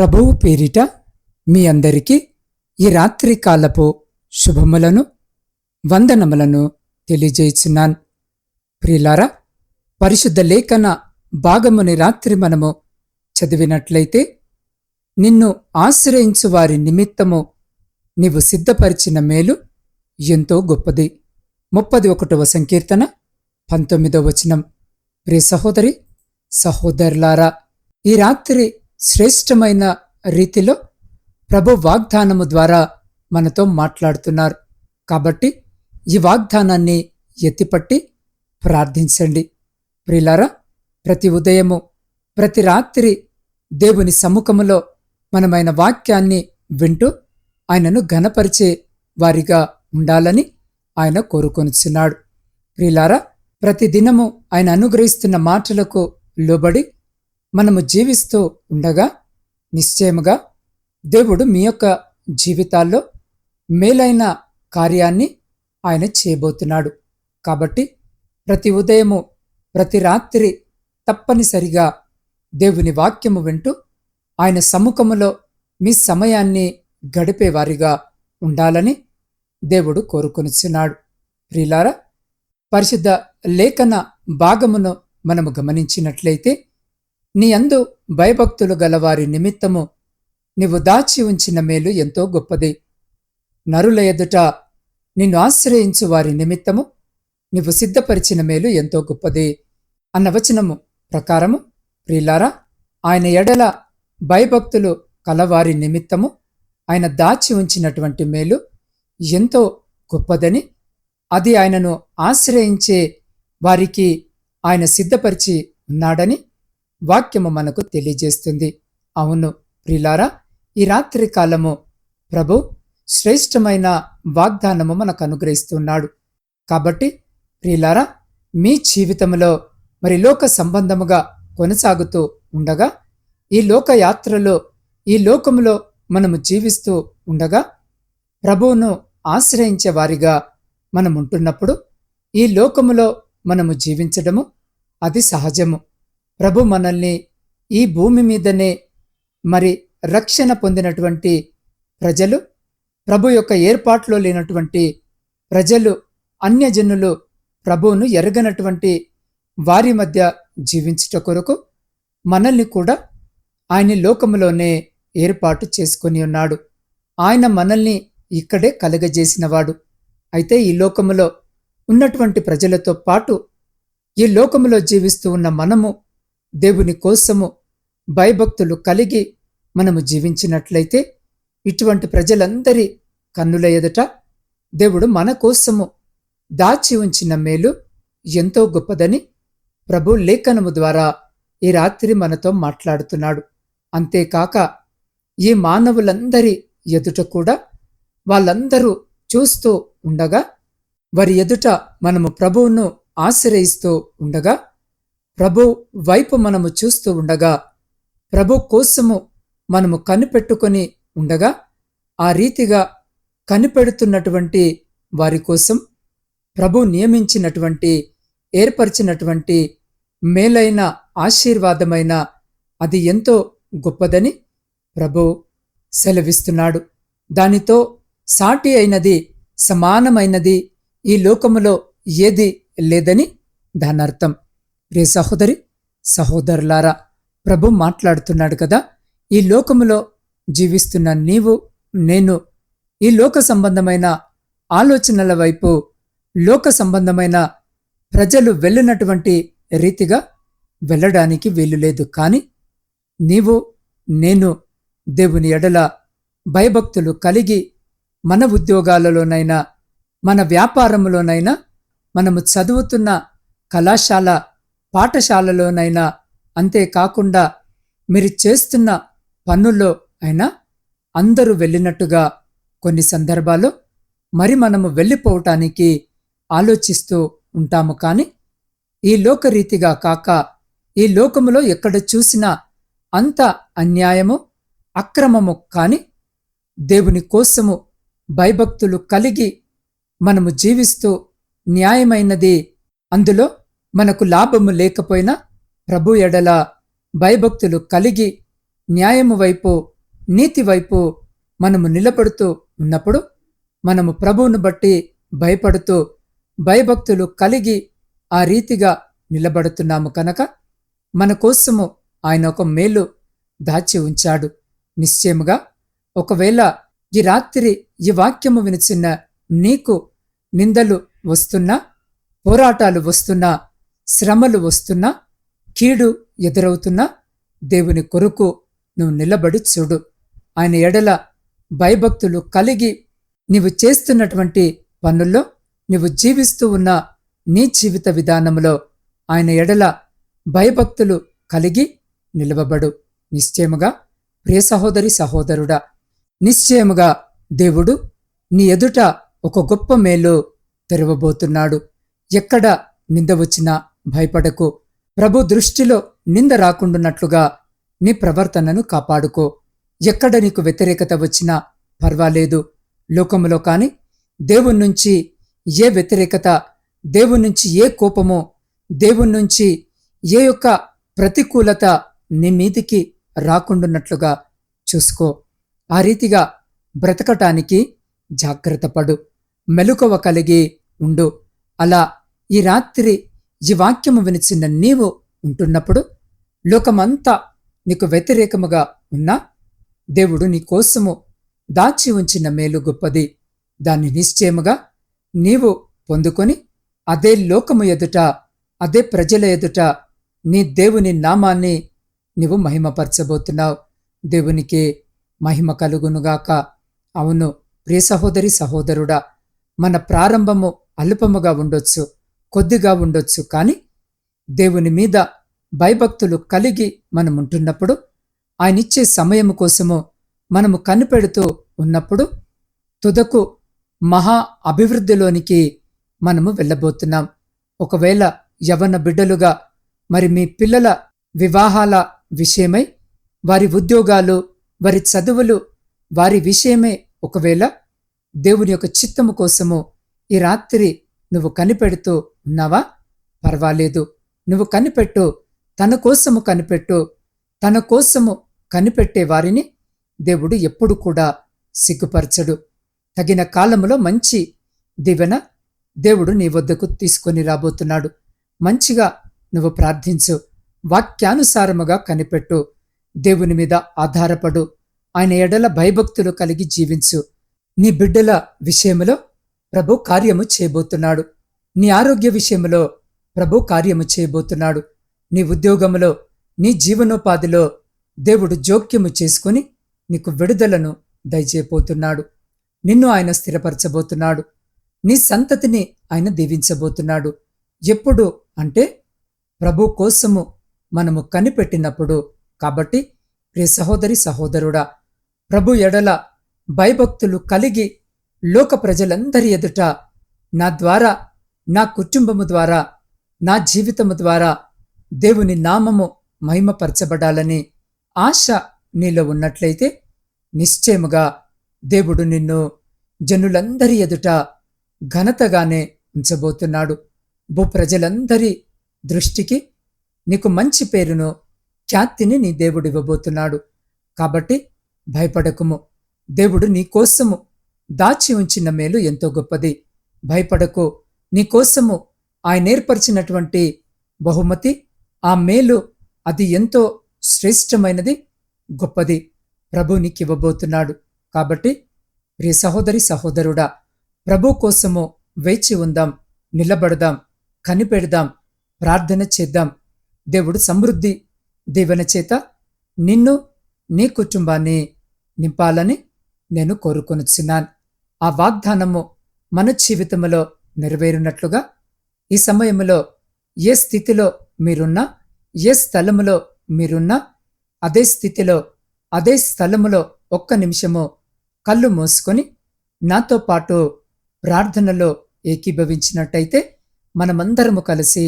ప్రభువు పేరిట మీ అందరికీ ఈ రాత్రి కాలపు శుభములను వందనములను తెలియజేయుచున్నాను. ప్రియులారా పరిశుద్ధ లేఖన భాగముని రాత్రి మనము చదివినట్లయితే నిన్ను ఆశ్రయించు వారి నిమిత్తము నీవు సిద్ధపరిచిన మేలు ఎంతో గొప్పది. ముప్పది ఒకటవ సంకీర్తన పంతొమ్మిదవ వచనం. ప్రియ సహోదరి సహోదరులారా ఈ రాత్రి శ్రేష్టమైన రీతిలో ప్రభు వాగ్దానము ద్వారా మనతో మాట్లాడుతున్నారు. కాబట్టి ఈ వాగ్దానాన్ని ఎత్తిపట్టి ప్రార్థించండి. ప్రిలారా ప్రతి ఉదయము ప్రతి రాత్రి దేవుని సముఖములో మనమైన వాక్యాన్ని వింటూ ఆయనను ఘనపరిచే వారిగా ఉండాలని ఆయన కోరుకొనిచున్నాడు. ప్రిలారా ప్రతి దినము ఆయన అనుగ్రహిస్తున్న మాటలకు లోబడి మనము జీవిస్తూ ఉండగా నిశ్చయముగా దేవుడు మీ యొక్క జీవితాల్లో మేలైన కార్యాన్ని ఆయన చేయబోతున్నాడు. కాబట్టి ప్రతి ఉదయము ప్రతి రాత్రి తప్పనిసరిగా దేవుని వాక్యము వింటూ ఆయన సముఖములో మీ సమయాన్ని గడిపేవారిగా ఉండాలని దేవుడు కోరుకొనిచున్నాడు. ప్రిలారా పరిశుద్ధ లేఖన భాగమును మనము గమనించినట్లయితే నీ అందు భయభక్తులు గలవారి నిమిత్తము నీవు దాచి ఉంచిన మేలు ఎంతో గొప్పది. నరుల ఎదుట నిన్ను ఆశ్రయించు వారి నిమిత్తము నీవు సిద్ధపరిచిన మేలు ఎంతో గొప్పది. అన్న వచనము ప్రకారము ప్రియులారా ఆయన ఎడల భయభక్తులు కలవారి నిమిత్తము ఆయన దాచి ఉంచినటువంటి మేలు ఎంతో గొప్పదని అది ఆయనను ఆశ్రయించే వారికి ఆయన సిద్ధపరిచి ఉన్నాడని వాక్యము మనకు తెలియజేస్తుంది. అవును ప్రిలారా ఈ రాత్రి కాలము ప్రభు శ్రేష్టమైన వాగ్దానము మనకు అనుగ్రహిస్తున్నాడు. కాబట్టి ప్రిలారా మీ జీవితంలో మరి లోక సంబంధముగా కొనసాగుతూ ఉండగా ఈ లోక యాత్రలో ఈ లోకములో మనము జీవిస్తూ ఉండగా ప్రభువును ఆశ్రయించే వారిగా మనం ఉంటున్నప్పుడు ఈ లోకములో మనము జీవించడము అది సహజము. ప్రభు మనల్ని ఈ భూమి మీదనే మరి రక్షణ పొందినటువంటి ప్రజలు ప్రభు యొక్క ఏర్పాట్లో లేనటువంటి ప్రజలు అన్యజనులు ప్రభువును ఎరగనటువంటి వారి మధ్య జీవించుట కొరకు మనల్ని కూడా ఆయన లోకములోనే ఏర్పాటు చేసుకొని ఉన్నాడు. ఆయన మనల్ని ఇక్కడే కలగజేసినవాడు. అయితే ఈ లోకములో ఉన్నటువంటి ప్రజలతో పాటు ఈ లోకములో జీవిస్తూ ఉన్న మనము దేవుని కోసము భయభక్తులు కలిగి మనము జీవించినట్లయితే ఇటువంటి ప్రజలందరి కన్నుల ఎదుట దేవుడు మన కోసము దాచి ఉంచిన మేలు ఎంతో గొప్పదని ప్రభు లేఖనము ద్వారా ఈ రాత్రి మనతో మాట్లాడుతున్నాడు. అంతేకాక ఈ మానవులందరి ఎదుట కూడా వాళ్ళందరూ చూస్తూ ఉండగా వారి ఎదుట మనము ప్రభువును ఆశ్రయిస్తూ ఉండగా ప్రభు వైపు మనము చూస్తూ ఉండగా ప్రభు కోసము మనము కనిపెట్టుకొని ఉండగా ఆ రీతిగా కనిపెడుతున్నటువంటి వారి కోసం ప్రభు నియమించినటువంటి ఏర్పరిచినటువంటి మేలైన ఆశీర్వాదమైన అది ఎంతో గొప్పదని ప్రభు సెలవిస్తున్నాడు. దానితో సాటి అయినది సమానమైనది ఈ లోకములో ఏది లేదని దానర్థం. ప్రియ సహోదరి సహోదరులారా ప్రభు మాట్లాడుతున్నాడు కదా ఈ లోకములో జీవిస్తున్న నీవు నేను ఈ లోక సంబంధమైన ఆలోచనల వైపు లోక సంబంధమైన ప్రజలు వెళ్ళినటువంటి రీతిగా వెళ్ళడానికి వీలు లేదు. కానీ నీవు నేను దేవుని ఎడల భయభక్తులు కలిగి మన ఉద్యోగాలలోనైనా మన వ్యాపారంలోనైనా మనము చదువుతున్న కళాశాల పాఠశాలలోనైనా అంతేకాకుండా మీరు చేస్తున్న పనుల్లో అయినా అందరూ వెళ్ళినట్టుగా కొన్ని సందర్భాల్లో మరి మనము వెళ్ళిపోవటానికి ఆలోచిస్తూ ఉంటాము కానీ ఈ లోకరీతిగా కాక ఈ లోకములో ఎక్కడ చూసినా అంత అన్యాయము అక్రమము కాని దేవుని కోసము భయభక్తులు కలిగి మనము జీవిస్తూ న్యాయమైనది అందులో మనకు లాభము లేకపోయినా ప్రభు ఎడల భయభక్తులు కలిగి న్యాయము వైపు నీతి వైపు మనము నిలబడుతూ ఉన్నప్పుడు మనము ప్రభువును బట్టి భయపడుతూ భయభక్తులు కలిగి ఆ రీతిగా నిలబడుతున్నాము కనుక మన కోసము ఆయన ఒక మేలు దాచి ఉంచాడు. నిశ్చయముగా ఒకవేళ ఈ రాత్రి ఈ వాక్యము వినిచిన నీకు నిందలు వస్తున్నా పోరాటాలు వస్తున్నా శ్రమలు వస్తున్నా కీడు ఎదురవుతున్నా దేవుని కొరకు నువ్వు నిలబడి చూడు. ఆయన ఎడల భయభక్తులు కలిగి నీవు చేస్తున్నటువంటి పనుల్లో నీవు జీవిస్తూ ఉన్న నీ జీవిత విధానంలో ఆయన ఎడల భయభక్తులు కలిగి నిలవబడు. నిశ్చయముగా ప్రియ సహోదరి సహోదరుడా నిశ్చయముగా దేవుడు నీ ఎదుట ఒక గొప్ప మేలు తెరవబోతున్నాడు. ఎక్కడ నింద వచ్చినా భయపడకు. ప్రభు దృష్టిలో నింద రాకుండున్నట్లుగా నీ ప్రవర్తనను కాపాడుకో. ఎక్కడ నీకు వ్యతిరేకత వచ్చినా పర్వాలేదు. లోకములో కాని దేవుని నుంచి ఏ వ్యతిరేకత దేవుని నుంచి ఏ కోపమో దేవుని నుంచి ఏ యొక్క ప్రతికూలత నీ మీదికి రాకుండున్నట్లుగా చూసుకో. ఆ రీతిగా బ్రతకటానికి జాగ్రత్త పడు. మెలకువ కలిగి ఉండు. అలా ఈ రాత్రి ఈ వాక్యము వినిచిన నీవు ఉంటున్నప్పుడు లోకమంతా నీకు వ్యతిరేకముగా ఉన్నా దేవుడు నీ కోసము దాచి ఉంచిన మేలు గొప్పది. దాన్ని నిశ్చయముగా నీవు పొందుకొని అదే లోకము ఎదుట అదే ప్రజల ఎదుట నీ దేవుని నామాన్ని నీవు మహిమపరచబోతున్నావు. దేవునికి మహిమ కలుగునుగాక. అవును ప్రియ సహోదరి సహోదరుడా మన ప్రారంభము అల్పముగా ఉండొచ్చు. కొద్దిగా ఉండొచ్చు. కానీ దేవుని మీద భయభక్తులు కలిగి మనం ఉంటున్నప్పుడు ఆయనిచ్చే ఇచ్చే కోసము మనము కనిపెడుతూ ఉన్నప్పుడు తుదకు మహా అభివృద్ధిలోనికి మనము వెళ్ళబోతున్నాం. ఒకవేళ యవన బిడ్డలుగా మరి మీ పిల్లల వివాహాల విషయమై వారి ఉద్యోగాలు వారి చదువులు వారి విషయమే ఒకవేళ దేవుని యొక్క చిత్తము కోసము ఈ రాత్రి నువ్వు కనిపెడుతూ ఉన్నావా? పర్వాలేదు. నువ్వు కనిపెట్టు. తన కోసము కనిపెట్టు. తన కోసము కనిపెట్టే వారిని దేవుడు ఎప్పుడు కూడా సిగ్గుపరచడు. తగిన కాలములో మంచి దివెన దేవుడు నీ వద్దకు తీసుకొని రాబోతున్నాడు. మంచిగా నువ్వు ప్రార్థించు. వాక్యానుసారముగా కనిపెట్టు. దేవుని మీద ఆధారపడు. ఆయన ఎడల భయభక్తులు కలిగి జీవించు. నీ బిడ్డల విషయములో ప్రభు కార్యము చేయబోతున్నాడు. నీ ఆరోగ్య విషయంలో ప్రభు కార్యము చేయబోతున్నాడు. నీ ఉద్యోగములో నీ జీవనోపాధిలో దేవుడు జోక్యము చేసుకుని నీకు విడుదలను దయచేయబోతున్నాడు. నిన్ను ఆయన స్థిరపరచబోతున్నాడు. నీ సంతతిని ఆయన దీవించబోతున్నాడు. ఎప్పుడు అంటే ప్రభు కోసము మనము కనిపెట్టినప్పుడు కాబట్టి ప్రియ సహోదరి సహోదరుడా ప్రభు ఎడల భయభక్తులు కలిగి లోక ప్రజలందరి ఎదుట నా ద్వారా నా కుటుంబము ద్వారా నా జీవితము ద్వారా దేవుని నామము మహిమపరచబడాలని ఆశ నీలో ఉన్నట్లయితే నిశ్చయముగా దేవుడు నిన్ను జనులందరి ఎదుట ఘనతగానే ఉంచబోతున్నాడు. భూప్రజలందరి దృష్టికి నీకు మంచి పేరును ఖ్యాతిని నీ దేవుడు ఇవ్వబోతున్నాడు. కాబట్టి భయపడకుము. దేవుడు నీ కోసము దాచి ఉంచిన మేలు ఎంతో గొప్పది. భయపడకు. నీకోసము ఆయన ఏర్పరిచినటువంటి బహుమతి ఆ మేలు అది ఎంతో శ్రేష్టమైనది గొప్పది. ప్రభు నీకు ఇవ్వబోతున్నాడు కాబట్టి ప్రియ సహోదరి సహోదరుడా ప్రభు కోసము వేచి ఉందాం నిలబడదాం కనిపెడదాం ప్రార్థన చేద్దాం. దేవుడు సమృద్ధి దీవెన చేత నిన్ను నీ కుటుంబాన్ని నింపాలని నేను కోరుకొనుచున్నాను. ఆ వాగ్దానము మన జీవితంలో నెరవేరునట్లుగా ఈ సమయంలో ఏ స్థితిలో మీరున్నా ఏ స్థలములో మీరున్నా అదే స్థితిలో అదే స్థలములో ఒక్క నిమిషము కళ్ళు మూసుకొని నాతో పాటు ప్రార్థనలో ఏకీభవించినట్టయితే మనమందరము కలిసి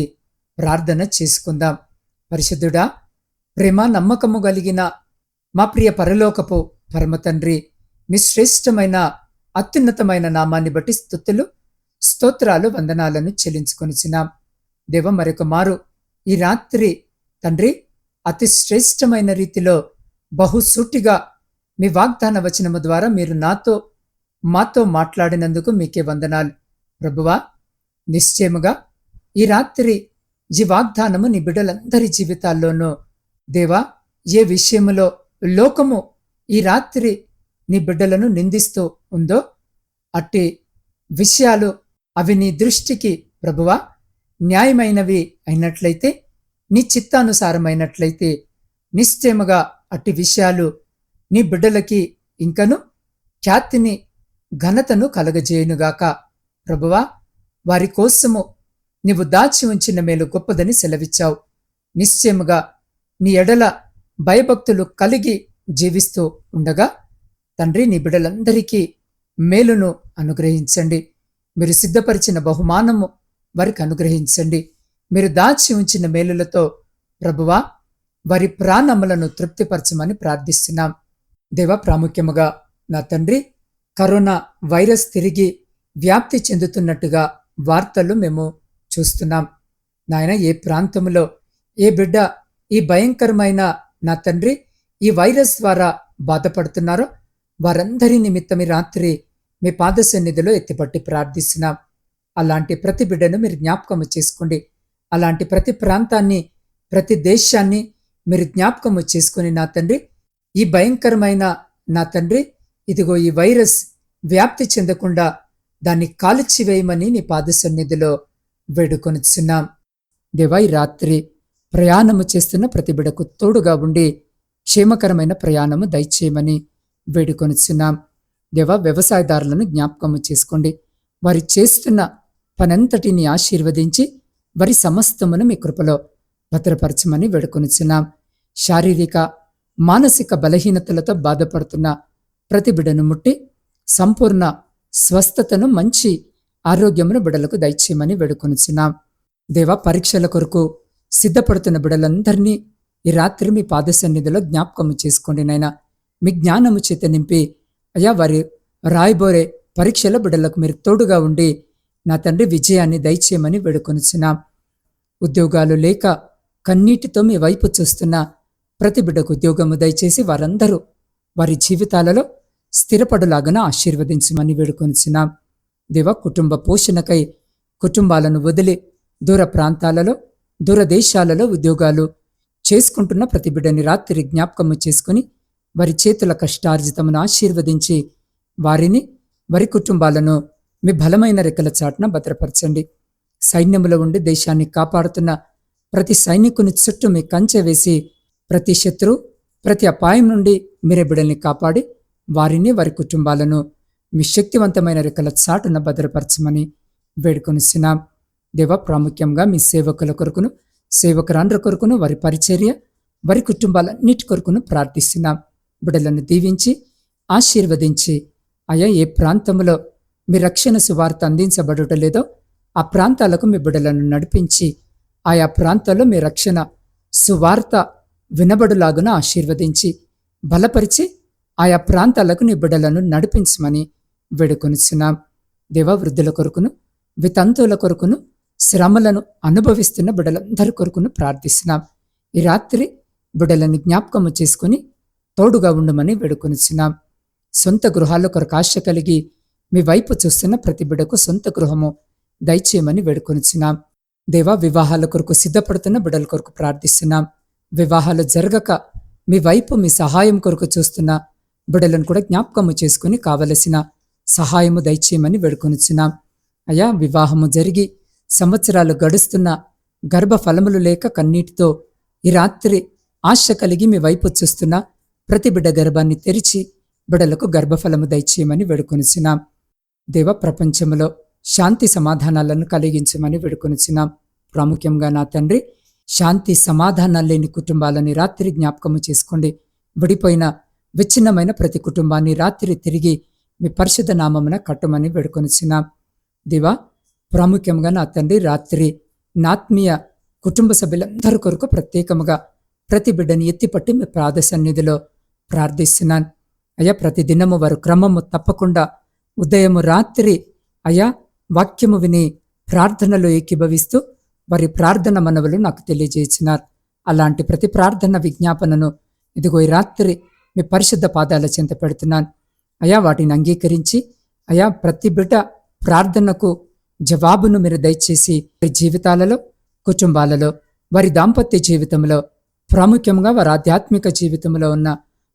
ప్రార్థన చేసుకుందాం. పరిశుద్ధుడా ప్రేమ నమ్మకము కలిగిన మా ప్రియ పరలోకపు పరమతండ్రి మీ శ్రేష్టమైన అత్యున్నతమైన నామాన్ని బట్టి స్థుతులు స్తోత్రాలు వందనాలను చెల్లించుకొనిచున్నాం. దేవ మరొక మారు. ఈ రాత్రి తండ్రి అతి శ్రేష్టమైన రీతిలో బహుసూటిగా మీ వాగ్దాన వచనము ద్వారా మీరు నాతో మాతో మాట్లాడినందుకు మీకే వందనాలు. ప్రభువా నిశ్చయముగా ఈ రాత్రి ఈ వాగ్దానము నీ బిడ్డలందరి జీవితాల్లోనూ దేవా ఏ విషయములో లోకము ఈ రాత్రి నీ బిడ్డలను నిందిస్తూ ఉందో అట్టి విషయాలు అవి నీ దృష్టికి ప్రభువా న్యాయమైనవి అయినట్లయితే నీ చిత్తానుసారమైనట్లయితే నిశ్చయముగా అట్టి విషయాలు నీ బిడ్డలకి ఇంకను ఖ్యాతిని ఘనతను కలగజేయునుగాక. ప్రభువా వారి కోసము నీవు దాచి ఉంచిన మేలు గొప్పదని సెలవిచ్చావు. నిశ్చయముగా నీ ఎడల భయభక్తులు కలిగి జీవిస్తూ ఉండగా తండ్రి నీ బిడ్డలందరికీ మేలును అనుగ్రహించండి. మీరు సిద్ధపరిచిన బహుమానము వారికి అనుగ్రహించండి. మీరు దాచి ఉంచిన మేలులతో ప్రభువా వారి ప్రాణములను తృప్తిపరచమని ప్రార్థిస్తున్నాం. దేవ ప్రాముఖ్యముగా నా తండ్రి కరోనా వైరస్ తిరిగి వ్యాప్తి చెందుతున్నట్టుగా వార్తలు మేము చూస్తున్నాం. నాయన ఏ ప్రాంతంలో ఏ బిడ్డ ఈ భయంకరమైన నా తండ్రి ఈ వైరస్ ద్వారా బాధపడుతున్నారో వారందరి నిమిత్తమి రాత్రి మీ పాద సన్నిధిలో ఎత్తిపట్టి ప్రార్థిస్తున్నాం. అలాంటి ప్రతి బిడ్డను మీరు జ్ఞాపకము చేసుకోండి అలాంటి ప్రతి ప్రాంతాన్ని ప్రతి దేశాన్ని మీరు జ్ఞాపకము చేసుకుని నా తండ్రి ఈ భయంకరమైన నా తండ్రి ఇదిగో ఈ వైరస్ వ్యాప్తి చెందకుండా దాన్ని కాల్చివేయమని నీ పాద సన్నిధిలో వేడుకొనిచున్నాం. దేవా రాత్రి ప్రయాణము చేస్తున్న ప్రతి బిడకు తోడుగా ఉండి క్షేమకరమైన ప్రయాణము దయచేయమని వేడుకొనిచున్నాం. దేవా వ్యవసాయదారులను జ్ఞాపకము చేసుకోండి. వారి చేస్తున్న పనంతటిని ఆశీర్వదించి వారి సమస్తమును మీ కృపలో భద్రపరచమని వేడుకొనిచున్నాం. శారీరక మానసిక బలహీనతలతో బాధపడుతున్న ప్రతి బిడను ముట్టి సంపూర్ణ స్వస్థతను మంచి ఆరోగ్యమును బిడలకు దయచేయమని వేడుకొనిచున్నాం. దేవా పరీక్షల కొరకు సిద్ధపడుతున్న బిడలందరినీ ఈ రాత్రి మీ పాద సన్నిధిలో జ్ఞాపకము చేసుకోండి నాయన. మీ జ్ఞానము చేత నింపి అయ్యా వారి రాయబోరే పరీక్షల బిడలకు మీరు తోడుగా ఉండి నా తండ్రి విజయాన్ని దయచేయమని వేడుకొనిచున్నాం. ఉద్యోగాలు లేక కన్నీటితో మీ వైపు చూస్తున్న ప్రతి బిడ్డకు ఉద్యోగము దయచేసి వారందరూ వారి జీవితాలలో స్థిరపడులాగన ఆశీర్వదించమని వేడుకొనిచున్నాం. దేవ కుటుంబ పోషణకై కుటుంబాలను వదిలి దూర ప్రాంతాలలో దూర దేశాలలో ఉద్యోగాలు చేసుకుంటున్న ప్రతి బిడ్డని రాత్రి జ్ఞాపకము చేసుకుని వారి చేతుల కష్టార్జితమును ఆశీర్వదించి వారిని వారి కుటుంబాలను మీ బలమైన రెక్కల చాటున భద్రపరచండి. సైన్యములో ఉండి దేశాన్ని కాపాడుతున్న ప్రతి సైనికుని చుట్టూ మీ కంచె వేసి ప్రతి శత్రు ప్రతి అపాయం నుండి మీరే బిడల్ని కాపాడి వారిని వారి కుటుంబాలను మీ శక్తివంతమైన రెక్కల చాటున భద్రపరచమని వేడుకొనిస్తున్నాం దేవ ప్రాముఖ్యంగా మీ సేవకుల కొరకును సేవకురాండ్ర కొరకును వారి పరిచర్య వారి కుటుంబాలన్నిటి కొరకును ప్రార్థిస్తున్నాం. బిడలను దీవించి ఆశీర్వదించి అయా ఏ ప్రాంతంలో మీ రక్షణ సువార్త అందించబడుట లేదో ఆ ప్రాంతాలకు మీ బిడలను నడిపించి ఆయా ప్రాంతాల్లో మీ రక్షణ సువార్త వినబడులాగున ఆశీర్వదించి బలపరిచి ఆయా ప్రాంతాలకు నీ బిడ్డలను నడిపించమని వేడుకొనిచున్నాం. దేవవృద్ధుల కొరకును వితంతువుల కొరకును శ్రమలను అనుభవిస్తున్న బిడ్డలందరి కొరకును ప్రార్థిస్తున్నాం. ఈ రాత్రి బిడ్డలను జ్ఞాపకము చేసుకుని తోడుగా ఉండమని వేడుకొనిచున్నాం. సొంత గృహాల్లో కొరకు ఆశ కలిగి మీ వైపు చూస్తున్న ప్రతి బిడకు సొంత గృహము దయచేయమని వేడుకొనిచున్నాం. దేవా వివాహాల కొరకు సిద్ధపడుతున్న బిడల కొరకు ప్రార్థిస్తున్నాం. వివాహాలు జరగక మీ వైపు మీ సహాయం కొరకు చూస్తున్న బిడలను కూడా జ్ఞాపకము చేసుకుని కావలసిన సహాయము దయచేయమని వేడుకొనిచున్నాం. అయా వివాహము జరిగి సంవత్సరాలు గడుస్తున్న గర్భఫలములు లేక కన్నీటితో ఈ రాత్రి ఆశ కలిగి మీ వైపు చూస్తున్న ప్రతి బిడ్డ గర్భాన్ని తెరిచి బిడలకు గర్భఫలము దయచేయమని వేడుకొనిచున్నాం. దేవ ప్రపంచంలో శాంతి సమాధానాలను కలిగించమని వేడుకొనిచున్నాం. ప్రాముఖ్యంగా నా తండ్రి శాంతి సమాధానాలు లేని కుటుంబాలని రాత్రి జ్ఞాపకము చేసుకోండి. విడిపోయిన విచ్ఛిన్నమైన ప్రతి కుటుంబాన్ని రాత్రి తిరిగి మీ పరిశుద్ధ నామమున కట్టమని వేడుకొనిచున్నాం. దివా ప్రాముఖ్యంగా నా తండ్రి రాత్రి నాత్మీయ కుటుంబ సభ్యులందరి కొరకు ప్రత్యేకముగా ప్రతి బిడ్డని ఎత్తిపట్టి మీ ప్రాధ సన్నిధిలో ప్రార్థిస్తున్నాను. అయ్యా ప్రతి దినము వారు క్రమము తప్పకుండా ఉదయము రాత్రి అయ్యా వాక్యము విని ప్రార్థనలో ఏకీభవిస్తూ వారి ప్రార్థన మనవులు నాకు తెలియజేసినారు. అలాంటి ప్రతి ప్రార్థన విజ్ఞాపనను ఇదిగో ఈ రాత్రి మీ పరిశుద్ధ పాదాల చెంత పెడుతున్నాను. అయా వాటిని అంగీకరించి అయా ప్రతి బిడ్డ ప్రార్థనకు జవాబును మీరు దయచేసి వారి జీవితాలలో కుటుంబాలలో వారి దాంపత్య జీవితంలో ప్రాముఖ్యంగా వారి ఆధ్యాత్మిక జీవితంలో ఉన్న